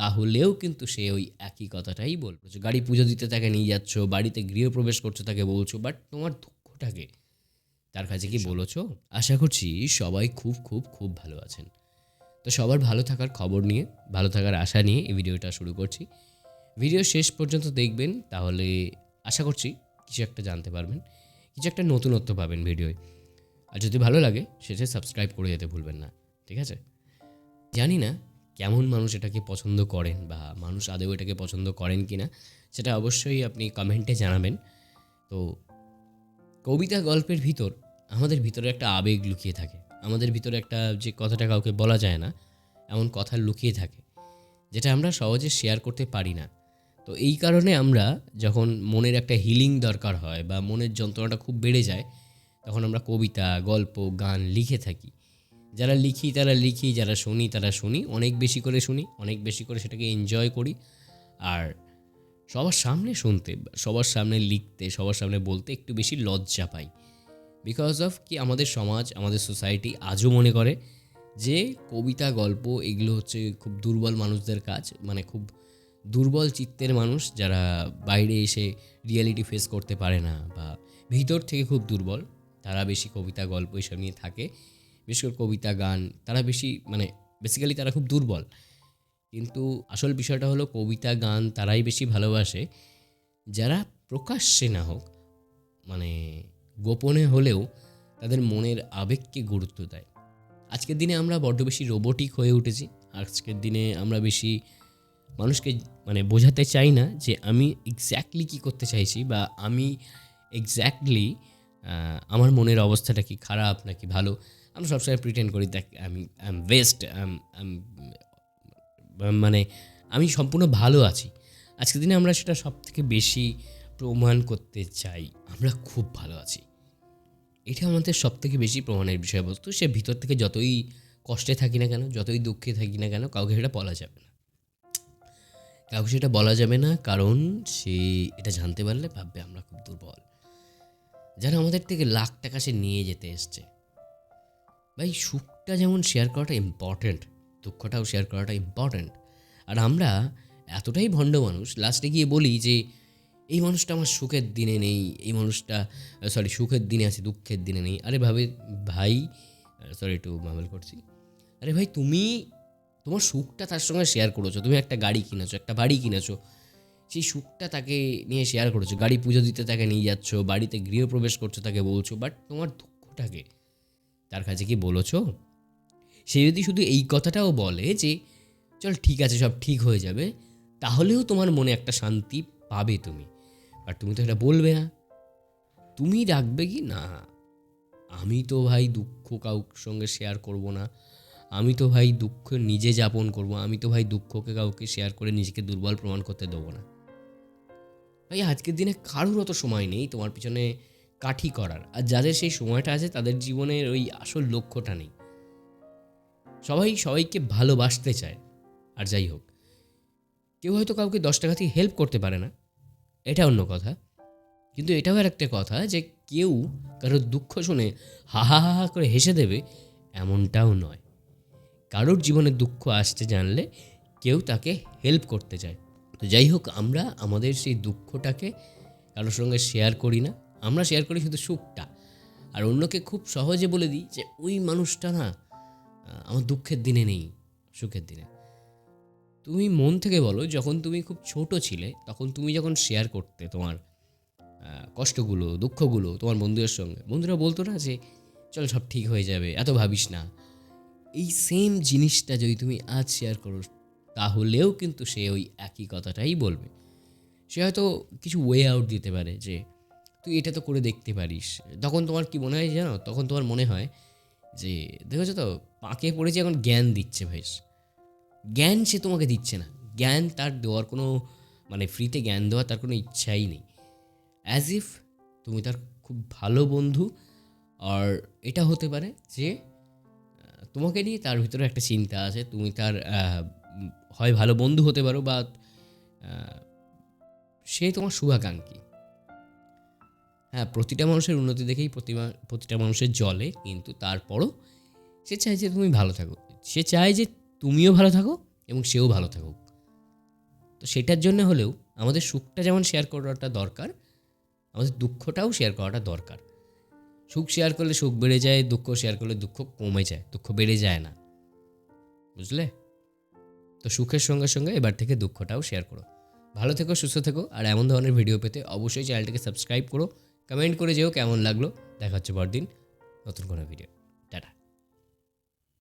তাহলেও কিন্তু সে ওই একই কথাটাই বলবে যে গাড়ি পুজো দিতে তাকে নিয়ে যাচ্ছ বাড়িতে গৃহপ্রবেশ করছ তাকে বলছো বাট তোমার দুঃখটাকে তার কাছে কি বলেছ? আশা করছি সবাই খুব খুব খুব ভালো আছেন। তো সবার ভালো থাকার খবর নিয়ে ভালো থাকার আশা নিয়ে এই ভিডিওটা শুরু করছি। ভিডিও শেষ পর্যন্ত দেখবেন তাহলে আশা করছি কিছু একটা জানতে পারবেন কিছু একটা নতুনত্ব পাবেন ভিডিওয়। আর যদি ভালো লাগে সেটা সাবস্ক্রাইব করে যেতে ভুলবেন না ঠিক আছে? জানি না কেমন মানুষ এটাকে পছন্দ করেন বা মানুষ আদৌ এটাকে পছন্দ করেন কি না সেটা অবশ্যই আপনি কমেন্টে জানাবেন। তো কবিতা গল্পের ভিতর, আমাদের ভিতরে একটা আবেগ লুকিয়ে থাকে। আমাদের ভিতরে একটা যে কথাটা কাউকে বলা যায় না, এমন কথা লুকিয়ে থাকে, যেটা আমরা সহজে শেয়ার করতে পারি না। তো এই কারণে আমরা যখন মনের একটা হিলিং দরকার হয় বা মনের যন্ত্রণাটা খুব বেড়ে যায়, তখন আমরা কবিতা, গল্প, গান লিখে থাকি। যারা লিখি, তারা লিখি, যারা শুনি, তারা শুনি। অনেক বেশি করে শুনি, অনেক বেশি করে সেটাকে এনজয় করি। আর সবার সামনে শুনতে, সবার সামনে লিখতে, সবার সামনে বলতে একটু বেশি লজ্জা পাই। বিকজ অফ কি আমাদের সমাজ, আমাদের সোসাইটি আজও মনে করে যে কবিতা, গল্প এগুলো হচ্ছে খুব দুর্বল মানুষদের কাজ। মানে খুব দুর্বল চিত্তের মানুষ যারা বাইরে এসে রিয়েলিটি ফেস করতে পারে না বা ভিতর থেকে খুব দুর্বল, তারা বেশি কবিতা, গল্প এসব নিয়ে থাকে। বিশেষ করে কবিতা, গান, তারা বেশি মানে বেসিক্যালি তারা খুব দুর্বল। কিন্তু আসল বিষয়টা হলো কবিতা, গান তারাই বেশি ভালোবাসে। যারা প্রকাশ্যে না হোক মানে গোপনে হলেও তাদের মনের আবেগকে গুরুত্ব দেয়। আজকের দিনে আমরা বড্ড বেশি রোবোটিক হয়ে উঠেছি। আজকের দিনে আমরা বেশি মানুষকে মানে বোঝাতে চাই না যে আমি এক্স্যাক্টলি কী করতে চাইছি বা আমি এক্স্যাক্টলি আমার মনের অবস্থাটা কি খারাপ নাকি ভালো। আমরা সবসময় প্রিটেন্ড করি, দেখ আমি আই এম বেস্ট মানে আমি সম্পূর্ণ ভালো আছি। আজকের দিনে আমরা সেটা সব থেকে বেশি প্রমাণ করতে চাই, আমরা খুব ভালো আছি। এটা আমাদের সব থেকে বেশি প্রমাণের বিষয়বস্তু সে ভিতর থেকে যতই কষ্টে থাকি না কেন, যতই দুঃখে থাকি না কেন, কাউকে সেটা বলা যাবে না। কাউকে সেটা বলা যাবে না, কারণ সে এটা জানতে পারলে ভাববে আমরা খুব দুর্বল। যেন আমাদের থেকে লাখ টাকা সে নিয়ে যেতে এসছে। ভাই, সুখটা যেমন শেয়ার করাটা ইম্পর্ট্যান্ট দুঃখটাও শেয়ার করাটা ইম্পর্ট্যান্ট আর আমরা এতটাই ভণ্ড মানুষ লাস্টে গিয়ে বলি যে, এই মানুষটা আমার সুখের দিনে নেই, এই মানুষটা সরি সুখের দিনে আছে, দুঃখের দিনে নেই। আরে ভাবে, ভাই সরি একটু মামেল করছি। আরে ভাই, তুমি তোমার সুখটা তার সঙ্গে শেয়ার করেছ, তুমি একটা গাড়ি কিনেছো, একটা বাড়ি কিনেছো, সেই সুখটা তাকে নিয়ে শেয়ার করেছ, গাড়ি পুজো দিতে তাকে নিয়ে যাচ্ছ, বাড়িতে গৃহপ্রবেশ করছ তাকে বলছো বাট তোমার দুঃখটাকে তার কাছে কি বলেছ? সে যদি শুধু এই কথাটাও বলে যে, চল ঠিক আছে, সব ঠিক হয়ে যাবে, তাহলেও তোমার মনে একটা শান্তি পাবে তুমি। আর তুমি তো এটা বলবে না। তুমি রাখবে কি? না। আমি তো ভাই দুঃখ কাউর সঙ্গে শেয়ার করব না। আমি তো ভাই দুঃখ নিজে যাপন করব। আমি তো ভাই দুঃখকে কাউকে শেয়ার করে নিজেকে দুর্বল প্রমাণ করতে দেবো না। ভাই, আজকের দিনে কারোর অত সময় নেই। তোমার পিছনে কাঠি করার। আর যাদের সেই সময়টা আছে, তাদের জীবনের ওই আসল লক্ষ্যটা নেই। সবাই সবাইকে ভালোবাসতে চায়। আর যাই হোক, কেউ হয়তো কাউকে দশ টাকা থেকে হেল্প করতে পারে না। এটা অন্য কথা। কিন্তু এটাও আর একটা কথা যে কেউ কারোর দুঃখ শুনে হা হা হা করে হেসে দেবে, এমনটাও নয়। কারোর জীবনে দুঃখ আসতে জানলে কেউ তাকে হেল্প করতে চায়। তো যাই হোক, আমরা আমাদের সেই দুঃখটাকে কারোর সঙ্গে শেয়ার করি না। আমরা শেয়ার করি শুধু সুখটা। আর অন্যকে খুব সহজে বলে দিই যে, ওই মানুষটা না আমার দুঃখের দিনে নেই, সুখের দিনে। তুমি মন থেকে বলো, যখন তুমি খুব ছোট ছিলে, তখন তুমি যখন শেয়ার করতে তোমার কষ্টগুলো, দুঃখগুলো তোমার বন্ধুদের সঙ্গে, বন্ধুরা বলতো না যে, চল সব ঠিক হয়ে যাবে, এত ভাবিস না। এই সেম জিনিসটা যদি তুমি আজ শেয়ার করো, তাহলেও কিন্তু সে ওই একই কথাটাই বলবে। সে হয়তো কিছু ওয়ে আউট দিতে পারে যে তুই এটা তো করে দেখতে পারিস। তখন তোমার কি মনে হয় জানো? তখন তোমার মনে হয় যে, দেখেছ তো? পাকে পড়েছে এখন জ্ঞান দিচ্ছে বেশ জ্ঞান সে তোমাকে দিচ্ছে না। জ্ঞান তার দেওয়ার কোনো মানে ফ্রিতে জ্ঞান দেওয়ার তার কোনো ইচ্ছাই নেই। অ্যাজ ইফ তুমি তার খুব ভালো বন্ধু। আর এটা হতে পারে যে তোমাকে নিয়ে তার ভিতরে একটা চিন্তা আছে। তুমি তার হয় ভালো বন্ধু হতে পারো বা সে তোমার শুভাকাঙ্ক্ষী। হ্যাঁ প্রতিটা মানুষের উন্নতি দেখেই প্রতিমা, প্রতিটা মানুষের জলে, কিন্তু তারপরও সে চায় যে তুমি ভালো থাকো। সে চায় যে তুমিও ভালো থাকো এবং সেও ভালো থাকুক। তো সেটার জন্য হলেও আমাদের সুখটা যেমন শেয়ার করাটা দরকার, আমাদের দুঃখটাও শেয়ার করাটা দরকার। সুখ শেয়ার করলে সুখ বেড়ে যায়, দুঃখ শেয়ার করলে দুঃখ কমে যায়, দুঃখ বেড়ে যায় না। বুঝলে? তো সুখের সঙ্গে সঙ্গে এবার থেকে দুঃখটাও শেয়ার করো। ভালো থেকো, সুস্থ থেকো, আর এমন ধরনের ভিডিও পেতে অবশ্যই চ্যানেলটিকে সাবস্ক্রাইব করো। কমেন্ট করে যেও কেমন লাগল। দেখা হচ্ছে পরদিন নতুন কোনো ভিডিও টাটা।